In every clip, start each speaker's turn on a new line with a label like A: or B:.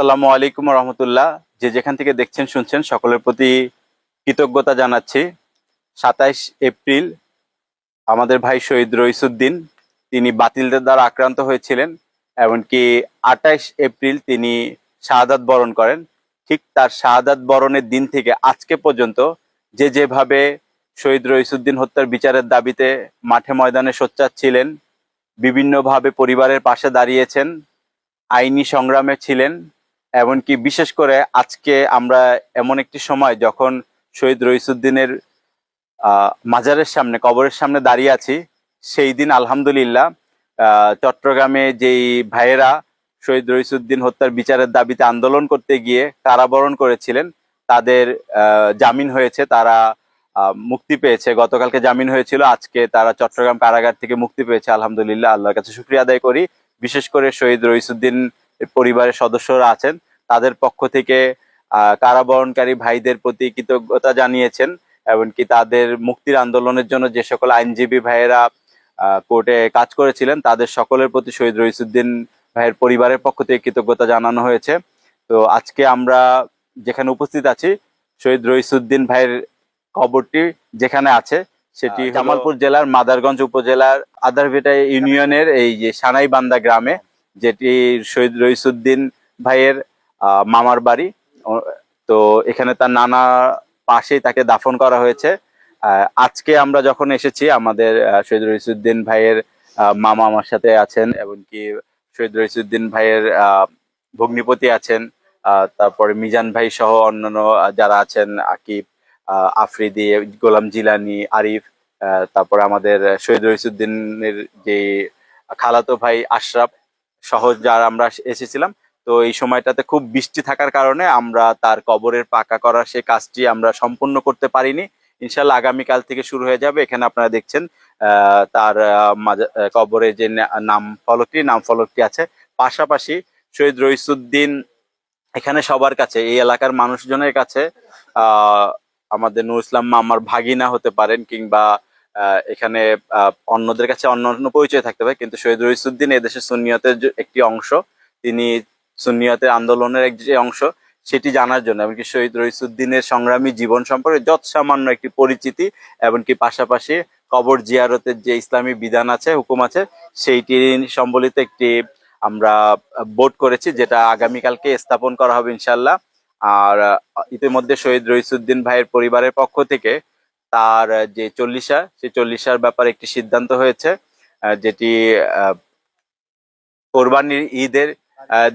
A: আসসালামু আলাইকুম রহমতুল্লাহ। যে যেখান থেকে দেখছেন, শুনছেন, সকলের প্রতি কৃতজ্ঞতা জানাচ্ছি। সাতাইশ এপ্রিল, আমাদের ভাই শহীদ রইসুদ্দিন, তিনি বাতিলদের দ্বারা আক্রান্ত হয়েছিলেন, এমনকি আঠাইশ এপ্রিল তিনি শাহাদাত বরণ করেন। ঠিক তার শাহাদাত বরণের দিন থেকে আজকে পর্যন্ত যে যেভাবে শহীদ রইসুদ্দিন হত্যার বিচারের দাবিতে মাঠে ময়দানে সোচ্চার ছিলেন, বিভিন্নভাবে পরিবারের পাশে দাঁড়িয়েছেন, আইনি সংগ্রামে ছিলেন এমনকি বিশেষ করে আজকে আমরা এমন একটি সময় যখন শহীদ রইসুদ্দিনের মাজারের সামনে, কবরের সামনে দাঁড়িয়ে আছি, সেই দিন আলহামদুলিল্লাহ চট্টগ্রামে যেই ভাইয়েরা শহীদ রইসুদ্দিন হত্যার বিচারের দাবিতে আন্দোলন করতে গিয়ে কারাবরণ করেছিলেন, তাদের জামিন হয়েছে, তারা মুক্তি পেয়েছে। গতকালকে জামিন হয়েছিল, আজকে তারা চট্টগ্রাম কারাগার থেকে মুক্তি পেয়েছে, আলহামদুলিল্লাহ, আল্লাহর কাছে শুক্রিয়া আদায় করি। বিশেষ করে শহীদ রইসুদ্দিন পরিবারের সদস্যরা আছেন তাদের পক্ষ থেকে আহ, কারাবরণকারী ভাইদের প্রতি কৃতজ্ঞতা জানিয়েছেন এমনকি তাদের মুক্তির আন্দোলনের জন্য যে সকল আইনজীবী ভাইয়েরা কোর্টে কাজ করেছিলেন তাদের সকলের প্রতি শহীদ রইসুদ্দিন ভাইয়ের পরিবারের পক্ষ থেকে কৃতজ্ঞতা জানানো হয়েছে। তো আজকে আমরা যেখানে উপস্থিত আছি শহীদ রইসুদ্দিন ভাইয়ের কবরটি যেখানে আছে সেটি জামালপুর জেলার মাদারগঞ্জ উপজেলার আদারভেটা ইউনিয়নের এই যে সানাইবান্দা গ্রামে যেটি শহীদ রইসুদ্দিন ভাইয়ের মামার বাড়ি। তো এখানে তার নানা পাশেই তাকে দাফন করা হয়েছে। আজকে আমরা যখন এসেছি, আমাদের শহীদ রইসুদ্দিন ভাইয়ের মামা আমার সাথে আছেন, এমনকি শহীদ রইসুদ্দিন ভাইয়ের ভগ্নিপতি আছেন তারপরে মিজান ভাই সহ অন্যান্য যারা আছেন, আকিব আফ্রিদি, গোলাম জিলানি, আরিফ তারপরে আমাদের শহীদ রইসুদ্দিনের যে খালাতো ভাই আশরাফ সহ যারা আমরা এসেছিলাম। তো এই সময়টাতে খুব বৃষ্টি থাকার কারণে আমরা তার কবরের পাকা করার সেই কাজটি আমরা সম্পূর্ণ করতে পারিনি। ইনশাল্লাহ আগামীকাল থেকে শুরু হয়ে যাবে। এখানে আপনারা দেখছেন তার কবরে যে নাম ফলকটি নাম ফলকটি আছে। পাশাপাশি শহীদ রইসুদ্দিন এখানে সবার কাছে, এই এলাকার মানুষজনের কাছে আমাদের নুর ইসলাম মামার ভাগিনা হতে পারেন কিংবা এখানে অন্যদের কাছে অন্য অন্য পরিচয় থাকতে পারে। কিন্তু শহীদ রইসুদ্দিন এদেশের সুন্নিয়তের যে একটি অংশ, তিনি সুন্নিয়তের আন্দোলনের এক যে অংশ, সেটি জানার জন্য। এমনকি শহীদ রইসুদ্দিনের সংগ্রামী জীবন সম্পর্কে যৎ সামান্য একটি পরিচিতি, এমনকি পাশাপাশি কবর জিয়ারতের যে ইসলামী বিধান আছে, হুকুম আছে, সেইটি সম্বলিত একটি আমরা বোর্ড করেছি, যেটা আগামীকালকে স্থাপন করা হবে ইনশাল্লাহ আর ইতিমধ্যে শহীদ রইসুদ্দিন ভাইয়ের পরিবারের পক্ষ থেকে তার যে চল্লিশা সেই চল্লিশার ব্যাপারে একটি সিদ্ধান্ত হয়েছে যেটি কোরবানির ঈদের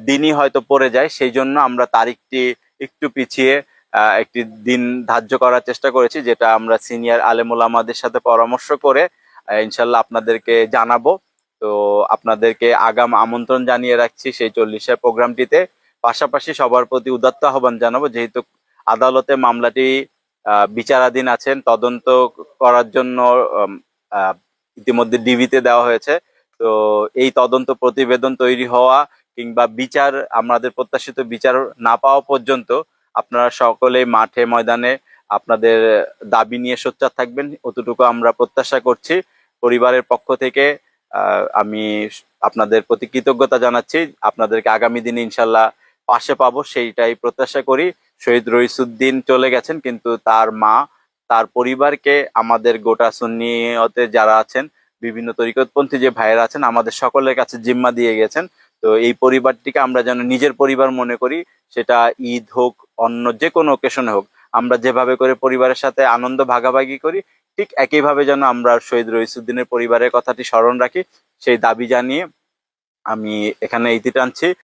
A: দিনই হয়তো পড়ে যায়। সেই জন্য আমরা তারিখটি একটু পিছিয়ে একটি দিন ধার্য করার চেষ্টা করেছি, যেটা আমরা সিনিয়র আলেমুল আমাদের সাথে পরামর্শ করে ইনশাল্লাহ আপনাদেরকে জানাব। তো আপনাদেরকে আগাম আমন্ত্রণ জানিয়ে রাখছি সেই চল্লিশের প্রোগ্রামটিতে। পাশাপাশি সবার প্রতি উদাত্ত আহ্বান জানাব, যেহেতু আদালতে মামলাটি বিচারাধীন আছেন, তদন্ত করার জন্য ইতিমধ্যে ডিবিতে দেওয়া হয়েছে। তো এই তদন্ত প্রতিবেদন তৈরি হওয়া কিংবা বিচার, আমাদের প্রত্যাশিত বিচার না পাওয়া পর্যন্ত আপনারা সকলেই মাঠে ময়দানে আপনাদের দাবি নিয়ে সোচ্চার থাকবেন। অতটুকু আমরা প্রত্যাশা করছি। পরিবারের পক্ষ থেকে আমি আপনাদের প্রতি কৃতজ্ঞতা জানাচ্ছি। আপনাদেরকে আগামী দিনে ইনশাল্লাহ পাশে পাবো সেইটাই প্রত্যাশা করি। শহীদ রইসুদ্দিন চলে গেছেন, কিন্তু তার মা, তার পরিবারকে আমাদের গোটা সুন্নিয়তে যারা আছেন, বিভিন্ন তরিকতপন্থী যে ভাইয়েরা আছেন, আমাদের সকলের কাছে জিম্মা দিয়ে গেছেন। তো এই পরিবারটিকে আমরা যেন নিজের পরিবার মনে করি, সেটা ঈদ হোক, অন্য যে কোনো ওকেশনে হোক, আমরা যেভাবে করে পরিবারের সাথে আনন্দ ভাগাভাগি করি, ঠিক একইভাবে যেন আমরা শহীদ রইসুদ্দিনের পরিবারের কথাটি স্মরণ রাখি। সেই দাবি জানিয়ে আমি এখানে ইতি টানছি।